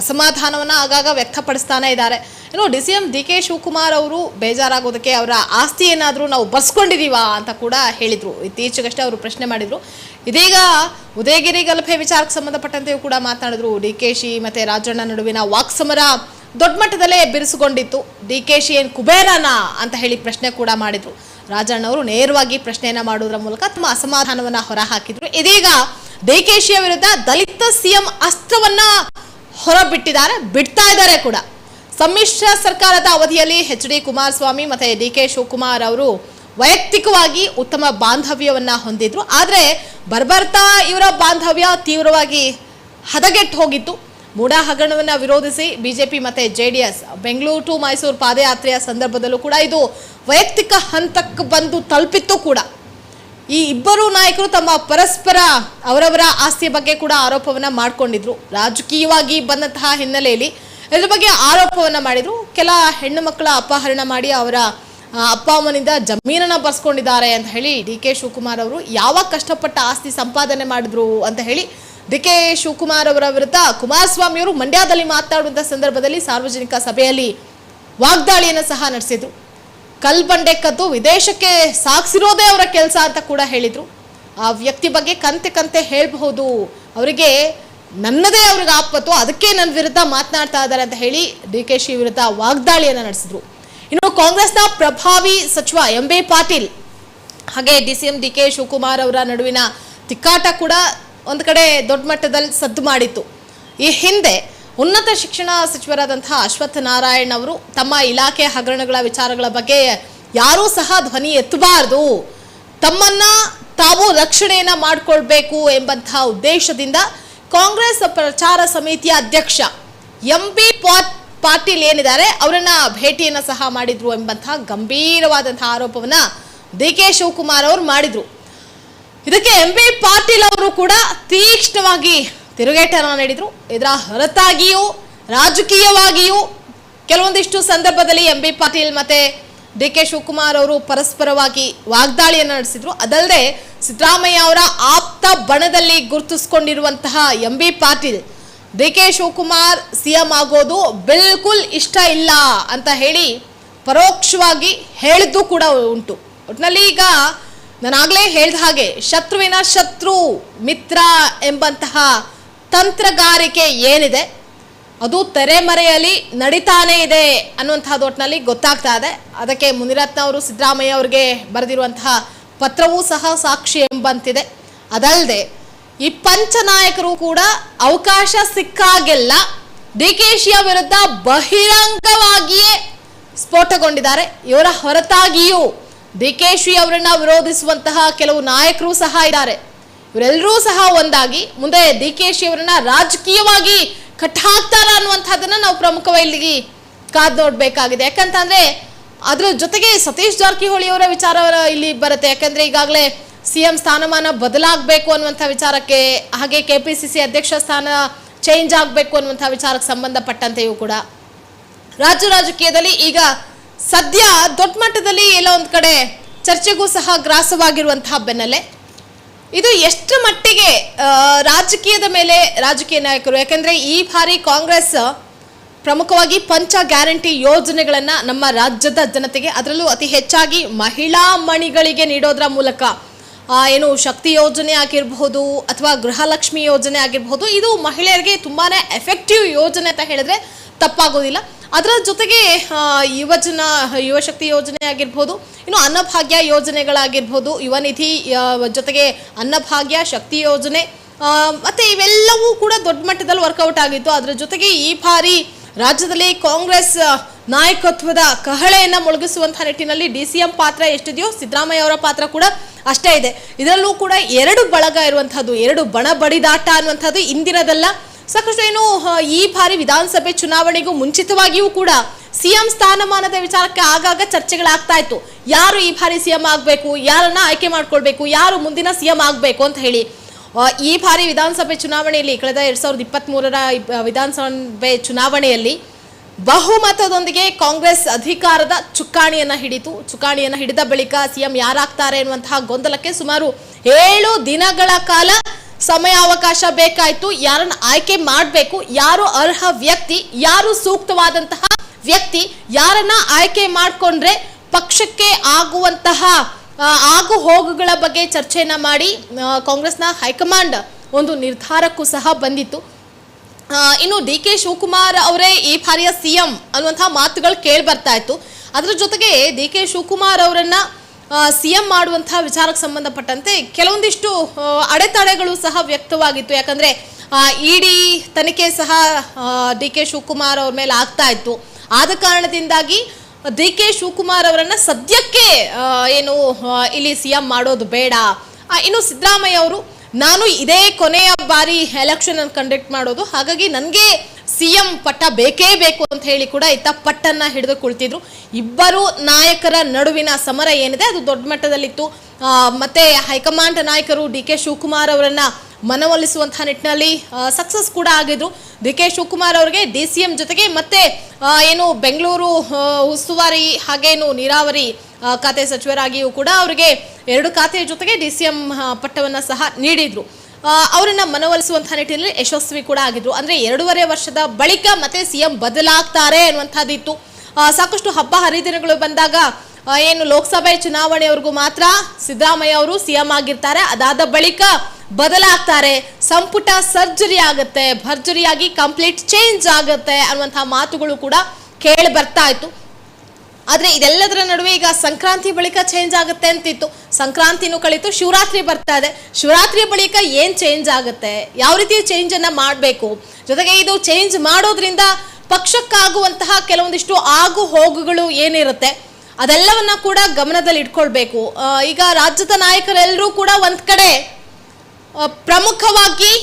ಅಸಮಾಧಾನವನ್ನ ಆಗಾಗ ವ್ಯಕ್ತಪಡಿಸ್ತಾನೆ ಇದ್ದಾರೆ. ಇನ್ನು D C M D K Shivakumar ಅವರು ಬೇಜಾರಾಗೋದಕ್ಕೆ ಅವರ ಆಸ್ತಿ ಏನಾದರೂ ನಾವು ಬರ್ಸ್ಕೊಂಡಿದೀವಾ ಅಂತ ಕೂಡ ಹೇಳಿದರು. ಇತ್ತೀಚೆಗಷ್ಟೇ ಅವರು ಪ್ರಶ್ನೆ ಮಾಡಿದರು. ಇದೀಗ ಉದಯಗಿರಿ ಗಲಭೆ ವಿಚಾರಕ್ಕೆ ಸಂಬಂಧಪಟ್ಟಂತೆಯೂ ಕೂಡ ಮಾತನಾಡಿದ್ರು. ಡಿ ಕೆ ಶಿ ಮತ್ತು ರಾಜಣ್ಣ ನಡುವಿನ ವಾಕ್ಸಮರ ದೊಡ್ಡ ಮಟ್ಟದಲ್ಲೇ ಬಿರುಸುಗೊಂಡಿತ್ತು. ಡಿ ಕೆ ಶಿ ಏನು ಕುಬೇರನ ಅಂತ ಹೇಳಿ ಪ್ರಶ್ನೆ ಕೂಡ ಮಾಡಿದ್ರು. ರಾಜಣ್ಣವರು ನೇರವಾಗಿ ಪ್ರಶ್ನೆಯನ್ನು ಮಾಡುವುದರ ಮೂಲಕ ತಮ್ಮ ಅಸಮಾಧಾನವನ್ನ ಹೊರಹಾಕಿದ್ರು. ಇದೀಗ ಡಿ ಕೆ ಶಿಯ ವಿರುದ್ಧ ದಲಿತ ಸಿಎಂ ಅಸ್ತ್ರವನ್ನ ಹೊರಬಿಟ್ಟಿದ್ದಾರೆ, ಬಿಡ್ತಾ ಇದ್ದಾರೆ ಕೂಡ. ಸಮ್ಮಿಶ್ರ ಸರ್ಕಾರದ ಅವಧಿಯಲ್ಲಿ ಎಚ್ ಡಿ ಕುಮಾರಸ್ವಾಮಿ ಮತ್ತೆ ಡಿ ಕೆ ಶಿವಕುಮಾರ್ ಅವರು ವೈಯಕ್ತಿಕವಾಗಿ ಉತ್ತಮ ಬಾಂಧವ್ಯವನ್ನ ಹೊಂದಿದ್ರು. ಆದರೆ ಬರ್ಬರ್ತಾ ಇವರ ಬಾಂಧವ್ಯ ತೀವ್ರವಾಗಿ ಹದಗೆಟ್ಟು ಹೋಗಿತ್ತು. ಮೂಡಾ ಹಗರಣವನ್ನು ವಿರೋಧಿಸಿ ಬಿಜೆಪಿ ಮತ್ತೆ ಜೆಡಿಎಸ್ ಬೆಂಗಳೂರು ಟು ಮೈಸೂರು ಪಾದಯಾತ್ರೆಯ ಸಂದರ್ಭದಲ್ಲೂ ಕೂಡ ಇದು ವೈಯಕ್ತಿಕ ಹಂತಕ್ಕೆ ಬಂದು ತಲುಪಿತ್ತು ಕೂಡ. ಈ ಇಬ್ಬರು ನಾಯಕರು ತಮ್ಮ ಪರಸ್ಪರ ಅವರವರ ಆಸ್ತಿಯ ಬಗ್ಗೆ ಕೂಡ ಆರೋಪವನ್ನ ಮಾಡ್ಕೊಂಡಿದ್ರು. ರಾಜಕೀಯವಾಗಿ ಬಂದಂತಹ ಹಿನ್ನೆಲೆಯಲ್ಲಿ ಇದ್ರ ಬಗ್ಗೆ ಆರೋಪವನ್ನ ಮಾಡಿದ್ರು. ಕೆಲ ಹೆಣ್ಣು ಮಕ್ಕಳ ಅಪಹರಣ ಮಾಡಿ ಅವರ ಅಪ್ಪ ಅಮ್ಮನಿಂದ ಜಮೀನನ್ನ ಬರ್ಸ್ಕೊಂಡಿದ್ದಾರೆ ಅಂತ ಹೇಳಿ ಡಿ ಕೆ ಶಿವಕುಮಾರ್ ಅವರು ಯಾವಾಗ ಕಷ್ಟಪಟ್ಟ ಆಸ್ತಿ ಸಂಪಾದನೆ ಮಾಡಿದ್ರು ಅಂತ ಹೇಳಿ ಡಿ ಕೆ ಶಿವಕುಮಾರ್ ಅವರ ವಿರುದ್ಧ ಕುಮಾರಸ್ವಾಮಿ ಅವರು ಮಂಡ್ಯದಲ್ಲಿ ಮಾತನಾಡುವಂಥ ಸಂದರ್ಭದಲ್ಲಿ ಸಾರ್ವಜನಿಕ ಸಭೆಯಲ್ಲಿ ವಾಗ್ದಾಳಿಯನ್ನು ಸಹ ನಡೆಸಿದ್ರು. ಕಲ್ಬಂಡೆ ಕದ್ದು ವಿದೇಶಕ್ಕೆ ಸಾಗಿಸಿರೋದೇ ಅವರ ಕೆಲಸ ಅಂತ ಕೂಡ ಹೇಳಿದ್ರು. ಆ ವ್ಯಕ್ತಿ ಬಗ್ಗೆ ಕಂತೆ ಕಂತೆ ಹೇಳಬಹುದು. ಅವರಿಗೆ ನನ್ನದೇ ಅವ್ರಿಗೆ ಆಪತ್ತು, ಅದಕ್ಕೆ ನನ್ನ ವಿರುದ್ಧ ಮಾತನಾಡ್ತಾ ಇದ್ದಾರೆ ಅಂತ ಹೇಳಿ ಡಿ ಕೆ ಶಿ ವಿರುದ್ಧ ವಾಗ್ದಾಳಿಯನ್ನು ನಡೆಸಿದ್ರು. ಇನ್ನು ಕಾಂಗ್ರೆಸ್ನ ಪ್ರಭಾವಿ ಸಚಿವ ಎಂ ಬಿ ಪಾಟೀಲ್, ಹಾಗೆ D C M D K Shivakumar ಅವರ ನಡುವಿನ ತಿಕ್ಕಾಟ ಕೂಡ ಒಂದು ಕಡೆ ದೊಡ್ಡ ಮಟ್ಟದಲ್ಲಿ ಸದ್ದು ಮಾಡಿತ್ತು. ಈ ಹಿಂದೆ ಉನ್ನತ ಶಿಕ್ಷಣ ಸಚಿವರಾದಂತಹ ಅಶ್ವತ್ಥ ನಾರಾಯಣ್ ಅವರು ತಮ್ಮ ಇಲಾಖೆ ಹಗರಣಗಳ ವಿಚಾರಗಳ ಬಗ್ಗೆ ಯಾರೂ ಸಹ ಧ್ವನಿ ಎತ್ತಬಾರದು. ತಮ್ಮನ್ನ ತಾವು ರಕ್ಷಣೆಯನ್ನ ಮಾಡಿಕೊಳ್ಬೇಕು ಎಂಬಂತಹ ಉದ್ದೇಶದಿಂದ ಕಾಂಗ್ರೆಸ್ ಪ್ರಚಾರ ಸಮಿತಿಯ ಅಧ್ಯಕ್ಷ ಎಂ ಬಿ ಪಾಟೀಲ್ ಏನಿದ್ದಾರೆ ಅವರನ್ನ ಭೇಟಿಯನ್ನು ಸಹ ಮಾಡಿದ್ರು ಎಂಬಂತಹ ಗಂಭೀರವಾದಂತಹ ಆರೋಪವನ್ನ ಡಿ ಕೆ ಶಿವಕುಮಾರ್ ಅವರು ಮಾಡಿದ್ರು. ಇದಕ್ಕೆ ಎಂ ಬಿ ಪಾಟೀಲ್ ಅವರು ಕೂಡ ತೀಕ್ಷ್ಣವಾಗಿ ತಿರುಗೇಟನ ನೀಡಿದ್ರು. ಇದರ ಹೊರತಾಗಿಯೂ, ರಾಜಕೀಯವಾಗಿಯೂ ಕೆಲವೊಂದಿಷ್ಟು ಸಂದರ್ಭದಲ್ಲಿ ಎಂ ಬಿ ಪಾಟೀಲ್ ಮತ್ತೆ ಡಿ ಕೆ ಶಿವಕುಮಾರ್ ಅವರು ಪರಸ್ಪರವಾಗಿ ವಾಗ್ದಾಳಿಯನ್ನು ನಡೆಸಿದ್ರು. ಅದಲ್ಲದೆ ಸಿದ್ದರಾಮಯ್ಯ ಅವರ ಆಪ್ತ ಬಣದಲ್ಲಿ ಗುರುತಿಸ್ಕೊಂಡಿರುವಂತಹ M B Patil, D K Shivakumar CM ಆಗೋದು ಬಿಲ್ಕುಲ್ ಇಷ್ಟ ಇಲ್ಲ ಅಂತ ಹೇಳಿ ಪರೋಕ್ಷವಾಗಿ ಹೇಳಿದ್ದು ಕೂಡ ಉಂಟು. ಒಟ್ಟಿನಲ್ಲಿ ಈಗ ನಾನಾಗಲೇ ಹೇಳಿದ ಹಾಗೆ ಶತ್ರುವಿನ ಶತ್ರು, ಮಿತ್ರ ಎಂಬಂತಹ ತಂತ್ರಗಾರಿಕೆ ಏನಿದೆ, ಅದು ತೆರೆಮರೆಯಲ್ಲಿ ನಡೀತಾನೇ ಇದೆ ಅನ್ನುವಂತಹ ಒಟ್ಟಿನಲ್ಲಿ ಗೊತ್ತಾಗ್ತಾ ಇದೆ. ಅದಕ್ಕೆ ಮುನಿರತ್ನ ಅವರು ಸಿದ್ದರಾಮಯ್ಯ ಅವರಿಗೆ ಬರೆದಿರುವಂತಹ ಪತ್ರವೂ ಸಹ ಸಾಕ್ಷಿ ಎಂಬಂತಿದೆ. ಅದಲ್ಲದೆ ಈ ಪಂಚನಾಯಕರು ಕೂಡ ಅವಕಾಶ ಸಿಕ್ಕಾಗೆಲ್ಲ ಡಿ ಕೆ ಶಿಯ ವಿರುದ್ಧ ಬಹಿರಂಗವಾಗಿಯೇ ಸ್ಫೋಟಗೊಂಡಿದ್ದಾರೆ. ಇವರ ಹೊರತಾಗಿಯೂ ಡಿ ಕೆ ಶಿ ಅವರನ್ನ ವಿರೋಧಿಸುವಂತಹ ಕೆಲವು ನಾಯಕರು ಸಹ ಇದ್ದಾರೆ. ಇವರೆಲ್ಲರೂ ಸಹ ಒಂದಾಗಿ ಮುಂದೆ ಡಿಕೆಶಿ ಅವರನ್ನ ರಾಜಕೀಯವಾಗಿ ಕಟ್ಟಾಕ್ತಾರ ಅನ್ನುವಂಥದ್ದನ್ನ ನಾವು ಪ್ರಮುಖವಾಗಿ ಕಾದ್ ನೋಡ್ಬೇಕಾಗಿದೆ. ಯಾಕಂತಂದ್ರೆ ಅದ್ರ ಜೊತೆಗೆ ಸತೀಶ್ ಜಾರಕಿಹೊಳಿ ಅವರ ವಿಚಾರ ಇಲ್ಲಿ ಬರುತ್ತೆ. ಯಾಕಂದ್ರೆ ಈಗಾಗಲೇ ಸಿಎಂ ಸ್ಥಾನಮಾನ ಬದಲಾಗಬೇಕು ಅನ್ನುವಂಥ ವಿಚಾರಕ್ಕೆ, ಹಾಗೆ ಕೆ ಪಿ ಸಿ ಸಿ ಅಧ್ಯಕ್ಷ ಸ್ಥಾನ ಚೇಂಜ್ ಆಗಬೇಕು ಅನ್ನುವಂಥ ವಿಚಾರಕ್ಕೆ ಸಂಬಂಧಪಟ್ಟಂತೆಯೂ ಕೂಡ. ರಾಜ್ಯ ರಾಜಕೀಯದಲ್ಲಿ ಈಗ ಸದ್ಯ ದೊಡ್ಡ ಮಟ್ಟದಲ್ಲಿ ಎಲ್ಲೋ ಒಂದು ಕಡೆ ಚರ್ಚೆಗೂ ಸಹ ಗ್ರಾಸವಾಗಿರುವಂತಹ ಬೆನ್ನಲ್ಲೇ. ಇದು ಎಷ್ಟು ಮಟ್ಟಿಗೆ ರಾಜಕೀಯದ ಮೇಲೆ ರಾಜಕೀಯ ನಾಯಕರು, ಯಾಕಂದ್ರೆ ಈ ಬಾರಿ ಕಾಂಗ್ರೆಸ್ ಪ್ರಮುಖವಾಗಿ ಪಂಚ ಗ್ಯಾರಂಟಿ ಯೋಜನೆಗಳನ್ನ ನಮ್ಮ ರಾಜ್ಯದ ಜನತೆಗೆ ಅದರಲ್ಲೂ ಅತಿ ಹೆಚ್ಚಾಗಿ ಮಹಿಳಾ ಮಣಿಗಳಿಗೆ ನೀಡೋದ್ರ ಮೂಲಕ ಏನು ಶಕ್ತಿ ಯೋಜನೆ ಆಗಿರಬಹುದು ಅಥವಾ ಗೃಹಲಕ್ಷ್ಮಿ ಯೋಜನೆ ಆಗಿರಬಹುದು, ಇದು ಮಹಿಳೆಯರಿಗೆ ತುಂಬಾನೇ ಎಫೆಕ್ಟಿವ್ ಯೋಜನೆ ಅಂತ ಹೇಳಿದ್ರೆ ತಪ್ಪಾಗೋದಿಲ್ಲ. ಅದರ ಜೊತೆಗೆ ಯುವಜನ ಯುವಶಕ್ತಿ ಯೋಜನೆ ಆಗಿರ್ಬೋದು, ಇನ್ನು ಅನ್ನಭಾಗ್ಯ ಯೋಜನೆಗಳಾಗಿರ್ಬೋದು, ಯುವ ನಿಧಿ ಜೊತೆಗೆ ಅನ್ನಭಾಗ್ಯ ಶಕ್ತಿ ಯೋಜನೆ ಮತ್ತು ಇವೆಲ್ಲವೂ ಕೂಡ ದೊಡ್ಡ ಮಟ್ಟದಲ್ಲಿ ವರ್ಕೌಟ್ ಆಗಿತ್ತು. ಅದರ ಜೊತೆಗೆ ಈ ಬಾರಿ ರಾಜ್ಯದಲ್ಲಿ ಕಾಂಗ್ರೆಸ್ ನಾಯಕತ್ವದ ಕಹಳೆಯನ್ನು ಮುಳುಗಿಸುವಂಥ ನಿಟ್ಟಿನಲ್ಲಿ ಡಿ ಸಿ ಎಂ ಪಾತ್ರ ಎಷ್ಟಿದೆಯೋ, ಸಿದ್ದರಾಮಯ್ಯ ಅವರ ಪಾತ್ರ ಕೂಡ ಅಷ್ಟೇ ಇದೆ. ಇದರಲ್ಲೂ ಕೂಡ ಎರಡು ಬಳಗ ಇರುವಂಥದ್ದು, ಎರಡು ಬಣ ಬಡಿದಾಟ ಅನ್ನುವಂಥದ್ದು ಇಂದಿನದಲ್ಲ. ಸಾಕಷ್ಟು ಏನು ಈ ಬಾರಿ ವಿಧಾನಸಭೆ ಚುನಾವಣೆಗೂ ಮುಂಚಿತವಾಗಿಯೂ ಕೂಡ ಸಿಎಂ ಸ್ಥಾನಮಾನದ ವಿಚಾರಕ್ಕೆ ಆಗಾಗ ಚರ್ಚೆಗಳಾಗ್ತಾ ಇತ್ತು ಯಾರು ಈ ಬಾರಿ ಸಿಎಂ ಆಗಬೇಕು, ಯಾರನ್ನ ಆಯ್ಕೆ ಮಾಡ್ಕೊಳ್ಬೇಕು, ಯಾರು ಮುಂದಿನ ಸಿಎಂ ಆಗಬೇಕು ಅಂತ ಹೇಳಿ. ಈ ಬಾರಿ ವಿಧಾನಸಭೆ ಚುನಾವಣೆಯಲ್ಲಿ ಕಳೆದ ಎರಡ್ ಸಾವಿರದ ಇಪ್ಪತ್ತ್ ಮೂರರ ವಿಧಾನಸಭೆ ಚುನಾವಣೆಯಲ್ಲಿ ಬಹುಮತದೊಂದಿಗೆ ಕಾಂಗ್ರೆಸ್ ಅಧಿಕಾರದ ಚುಕ್ಕಾಣಿಯನ್ನು ಹಿಡಿತು. ಚುಕ್ಕಾಣಿಯನ್ನು ಹಿಡಿದ ಬಳಿಕ ಸಿಎಂ ಯಾರಾಗ್ತಾರೆ ಎನ್ನುವಂತಹ ಗೊಂದಲಕ್ಕೆ ಸುಮಾರು ಏಳು ದಿನಗಳ ಕಾಲ ಸಮಯಾವಕಾಶ ಬೇಕಾಯ್ತು, ಯಾರನ್ನ ಆಯ್ಕೆ ಮಾಡಬೇಕು, ಯಾರು ಅರ್ಹ ವ್ಯಕ್ತಿ, ಯಾರು ಸೂಕ್ತವಾದಂತಹ ವ್ಯಕ್ತಿ, ಯಾರನ್ನ ಆಯ್ಕೆ ಮಾಡಿಕೊಂಡ್ರೆ ಪಕ್ಷಕ್ಕೆ ಆಗುವಂತಹ ಆಗು ಹೋಗುಗಳ ಬಗ್ಗೆ ಚರ್ಚೆಯನ್ನ ಮಾಡಿ ಕಾಂಗ್ರೆಸ್ನ ಹೈಕಮಾಂಡ್ ಒಂದು ನಿರ್ಧಾರಕ್ಕೂ ಸಹ ಬಂದಿತ್ತು. ಇನ್ನು ಡಿ ಕೆ ಶಿವಕುಮಾರ್ ಅವರೇ ಈ ಬಾರಿಯ ಸಿಎಂ ಅನ್ನುವಂತಹ ಮಾತುಗಳು ಕೇಳಿ ಬರ್ತಾ ಇತ್ತು. ಅದರ ಜೊತೆಗೆ ಡಿ ಕೆ ಶಿವಕುಮಾರ್ ಅವರನ್ನ ಸಿಎಂ ಮಾಡುವಂತಹ ವಿಚಾರಕ್ಕೆ ಸಂಬಂಧಪಟ್ಟಂತೆ ಕೆಲವೊಂದಿಷ್ಟು ಅಡೆತಡೆಗಳು ಸಹ ವ್ಯಕ್ತವಾಗಿತ್ತು. ಯಾಕಂದ್ರೆ ಇಡಿ ತನಿಖೆ ಸಹ ಡಿ ಕೆ ಶಿವಕುಮಾರ್ ಅವ್ರ ಮೇಲೆ ಆಗ್ತಾ ಇತ್ತು. ಆದ ಕಾರಣದಿಂದಾಗಿ ಡಿ ಕೆ ಶಿವಕುಮಾರ್ ಅವರನ್ನ ಸದ್ಯಕ್ಕೆ ಏನು ಇಲ್ಲಿ ಸಿಎಂ ಮಾಡೋದು ಬೇಡ. ಇನ್ನು ಸಿದ್ದರಾಮಯ್ಯ ಅವರು, ನಾನು ಇದೇ ಕೊನೆಯ ಬಾರಿ ಎಲೆಕ್ಷನ್ ಕಂಡಕ್ಟ್ ಮಾಡೋದು. ಹಾಗಾಗಿ ನನಗೆ ಸಿ ಎಂ ಪಟ್ಟ ಬೇಕೇ ಬೇಕು ಅಂತ ಹೇಳಿ ಕೂಡ ಇತ್ತ ಪಟ್ಟನ್ನ ಹಿಡಿದು ಕುಳಿತಿದ್ರು. ಇಬ್ಬರು ನಾಯಕರ ನಡುವಿನ ಸಮರ ಏನಿದೆ ಅದು ದೊಡ್ಡ ಮಟ್ಟದಲ್ಲಿತ್ತು. ಮತ್ತೆ ಹೈಕಮಾಂಡ್ ನಾಯಕರು ಡಿ ಕೆ ಶಿವಕುಮಾರ್ ಅವರನ್ನ ಮನವೊಲಿಸುವಂತಹ ನಿಟ್ಟಿನಲ್ಲಿ ಸಕ್ಸಸ್ ಕೂಡ ಆಗಿದ್ರು. ಡಿ ಕೆ ಶಿವಕುಮಾರ್ ಅವರಿಗೆ ಡಿ ಸಿ ಎಂ ಜೊತೆಗೆ ಮತ್ತೆ ಏನು ಬೆಂಗಳೂರು ಉಸ್ತುವಾರಿ ಹಾಗೇನು ನೀರಾವರಿ ಖಾತೆ ಸಚಿವರಾಗಿಯೂ ಕೂಡ ಅವರಿಗೆ ಎರಡು ಖಾತೆಯ ಜೊತೆಗೆ ಡಿ ಸಿ ಎಂ ಪಟ್ಟವನ್ನು ಸಹ ನೀಡಿದ್ರು. ಅವರನ್ನ ಮನವೊಲಿಸುವಂತಹ ನಿಟ್ಟಿನಲ್ಲಿ ಯಶಸ್ವಿ ಕೂಡ ಆಗಿದ್ರು. ಅಂದ್ರೆ ಎರಡೂವರೆ ವರ್ಷದ ಬಳಿಕ ಮತ್ತೆ ಸಿಎಂ ಬದಲಾಗ್ತಾರೆ ಅನ್ನುವಂಥದ್ದಿತ್ತು. ಆ, ಸಾಕಷ್ಟು ಹಬ್ಬ ಹರಿದಿನಗಳು ಬಂದಾಗ ಏನು ಲೋಕಸಭೆ ಚುನಾವಣೆಯವರೆಗೂ ಮಾತ್ರ ಸಿದ್ದರಾಮಯ್ಯ ಅವರು ಸಿಎಂ ಆಗಿರ್ತಾರೆ. ಅದಾದ ಬಳಿಕ ಬದಲಾಗ್ತಾರೆ. ಸಂಪುಟ ಸರ್ಜರಿ ಆಗುತ್ತೆ ಭರ್ಜರಿಯಾಗಿ ಕಂಪ್ಲೀಟ್ ಚೇಂಜ್ ಆಗುತ್ತೆ ಅನ್ನುವಂತಹ ಮಾತುಗಳು ಕೂಡ ಕೇಳಿ ಬರ್ತಾ ಇತ್ತು. ಆದ್ರೆ ಇದೆಲ್ಲದರ ನಡುವೆ ಈಗ ಸಂಕ್ರಾಂತಿ ಬಳಿಕ ಚೇಂಜ್ ಆಗುತ್ತೆ ಅಂತಿತ್ತು. ಸಂಕ್ರಾಂತಿನೂ ಕಳೀತು ಶಿವರಾತ್ರಿ ಬರ್ತಾ ಇದೆ. ಶಿವರಾತ್ರಿ ಬಳಿಕ ಏನು ಚೇಂಜ್ ಆಗುತ್ತೆ? ಯಾವ ರೀತಿ ಚೇಂಜನ್ನು ಮಾಡಬೇಕು? ಜೊತೆಗೆ ಇದು ಚೇಂಜ್ ಮಾಡೋದ್ರಿಂದ ಪಕ್ಷಕ್ಕಾಗುವಂತಹ ಕೆಲವೊಂದಿಷ್ಟು ಆಗು ಹೋಗುಗಳು ಏನಿರುತ್ತೆ, ಅದೆಲ್ಲವನ್ನ ಕೂಡ ಗಮನದಲ್ಲಿ ಇಟ್ಕೊಳ್ಬೇಕು. ಈಗ ರಾಜ್ಯದ ನಾಯಕರೆಲ್ಲರೂ ಕೂಡ ಒಂದ್ ಕಡೆ ಪ್ರಮುಖವಾಗಿ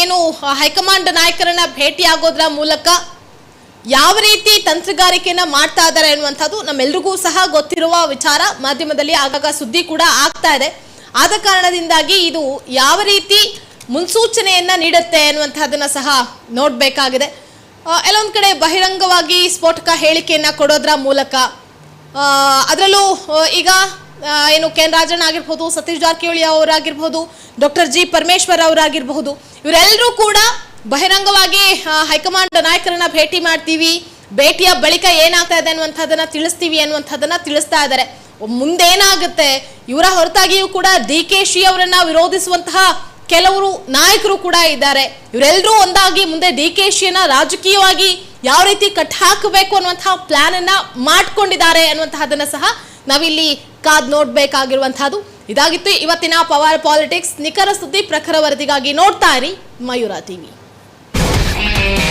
ಏನು ಹೈಕಮಾಂಡ್ ನಾಯಕರನ್ನ ಭೇಟಿಯಾಗೋದ್ರ ಮೂಲಕ ಯಾವ ರೀತಿ ತಂತ್ರಗಾರಿಕೆಯನ್ನ ಮಾಡ್ತಾ ಇದ್ದಾರೆ ಅನ್ನುವಂಥದ್ದು ನಮ್ಮೆಲ್ರಿಗೂ ಸಹ ಗೊತ್ತಿರುವ ವಿಚಾರ. ಮಾಧ್ಯಮದಲ್ಲಿ ಆಗಾಗ ಸುದ್ದಿ ಕೂಡ ಆಗ್ತಾ ಇದೆ. ಆದ ಕಾರಣದಿಂದಾಗಿ ಇದು ಯಾವ ರೀತಿ ಮುನ್ಸೂಚನೆಯನ್ನ ನೀಡುತ್ತೆ ಅನ್ನುವಂಥದ್ದನ್ನ ಸಹ ನೋಡಬೇಕಾಗಿದೆ. ಎಲ್ಲೊಂದು ಕಡೆ ಬಹಿರಂಗವಾಗಿ ಸ್ಫೋಟಕ ಹೇಳಿಕೆಯನ್ನ ಕೊಡೋದ್ರ ಮೂಲಕ ಅದರಲ್ಲೂ ಈಗ ಏನು ಕೆ ಎನ್ ರಾಜಣ್ಣ ಆಗಿರ್ಬೋದು, ಸತೀಶ್ ಜಾರಕಿಹೊಳಿ ಅವರಾಗಿರ್ಬೋದು, ಡಾಕ್ಟರ್ ಜಿ ಪರಮೇಶ್ವರ್ ಅವರಾಗಿರ್ಬಹುದು ಇವರೆಲ್ಲರೂ ಕೂಡ ಬಹಿರಂಗವಾಗಿ ಹೈಕಮಾಂಡ್ ನಾಯಕರನ್ನ ಭೇಟಿ ಮಾಡ್ತೀವಿ. ಭೇಟಿಯ ಬಳಿಕ ಏನಾಗ್ತಾ ಇದೆ ಅನ್ನುವಂಥದ್ದನ್ನ ತಿಳಿಸ್ತೀವಿ ಅನ್ನುವಂಥದ್ದನ್ನ ತಿಳಿಸ್ತಾ ಇದ್ದಾರೆ. ಮುಂದೇನಾಗುತ್ತೆ? ಇವರ ಹೊರತಾಗಿಯೂ ಕೂಡ ಡಿ ಕೆ ಶಿ ಅವರನ್ನ ವಿರೋಧಿಸುವಂತಹ ಕೆಲವರು ನಾಯಕರು ಕೂಡ ಇದ್ದಾರೆ. ಇವರೆಲ್ಲರೂ ಒಂದಾಗಿ ಮುಂದೆ ಡಿ ಕೆ ಶಿಯನ್ನ ರಾಜಕೀಯವಾಗಿ ಯಾವ ರೀತಿ ಕಟ್ ಹಾಕಬೇಕು ಅನ್ನುವಂತಹ ಪ್ಲಾನ್ ಅನ್ನ ಮಾಡ್ಕೊಂಡಿದ್ದಾರೆ ಅನ್ನುವಂತಹದನ್ನ ಸಹ ನಾವಿಲ್ಲಿ ಕಾದ್ ನೋಡ್ಬೇಕಾಗಿರುವಂತಹದ್ದು. ಇದಾಗಿತ್ತು ಇವತ್ತಿನ ಪವರ್ ಪಾಲಿಟಿಕ್ಸ್. ನಿಖರ ಸುದ್ದಿ ಪ್ರಖರ ವರದಿಗಾಗಿ ನೋಡ್ತಾ ಇರಿ ಮಯೂರ ಟಿವಿ.